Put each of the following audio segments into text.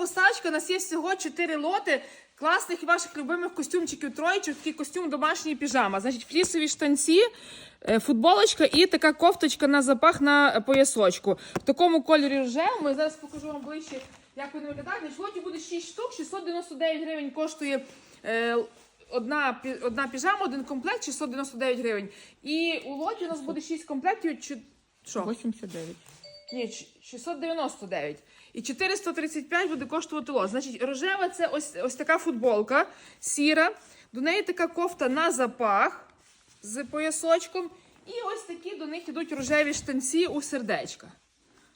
поставочка. У нас є всього 4 лоти класних ваших любимих костюмчиків троєчок. Такий костюм домашній піжама. Значить, флісові штанці, е, футболочка і така кофточка на запах на поясочку. В такому кольорі рожевому. Я зараз покажу вам ближче, як вони виглядають. Значить, лоті буде 6 штук, 699 гривень коштує. Е, Одна, одна піжама, один комплект 699 гривень. І у лоті у нас буде 6 комплектів. Чи... Що? 89. Ні, 699. І 435 буде коштувати лот. Значить, рожева це ось, ось така футболка сіра. До неї така кофта на запах з поясочком. І ось такі до них ідуть рожеві штанці у сердечка.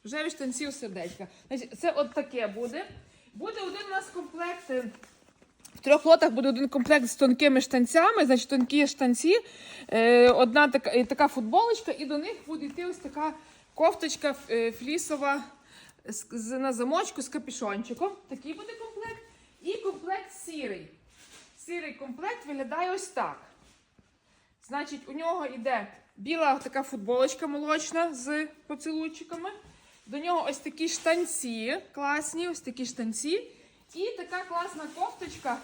Рожеві штанці у сердечка. Значить, це от таке буде. Буде один у нас комплект. е, В трьох лотах буде один комплект з тонкими штанцями, значить тонкі штанці, е, одна така, така футболочка, і до них буде йти ось така кофточка е, флісова на замочку з капюшончиком. Такий буде комплект. І комплект сірий. Сірий комплект виглядає ось так. Значить, у нього йде біла така футболочка молочна з поцілуйчиками. До нього ось такі штанці класні, ось такі штанці. І така класна кофточка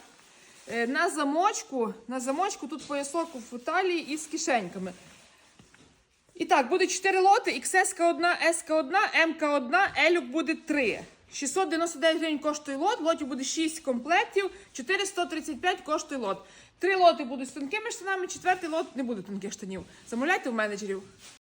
е, на замочку. На замочку тут поясок у талії із кишеньками. І так, буде 4 лоти: XS 1, СК 1, МК 1, Елюк буде 3. 699 гривень коштує лот, лотів буде 6 комплектів, 435 коштує лот. Три лоти будуть з тонкими штанами, четвертий лот не буде тонких штанів. Замовляйте у менеджерів.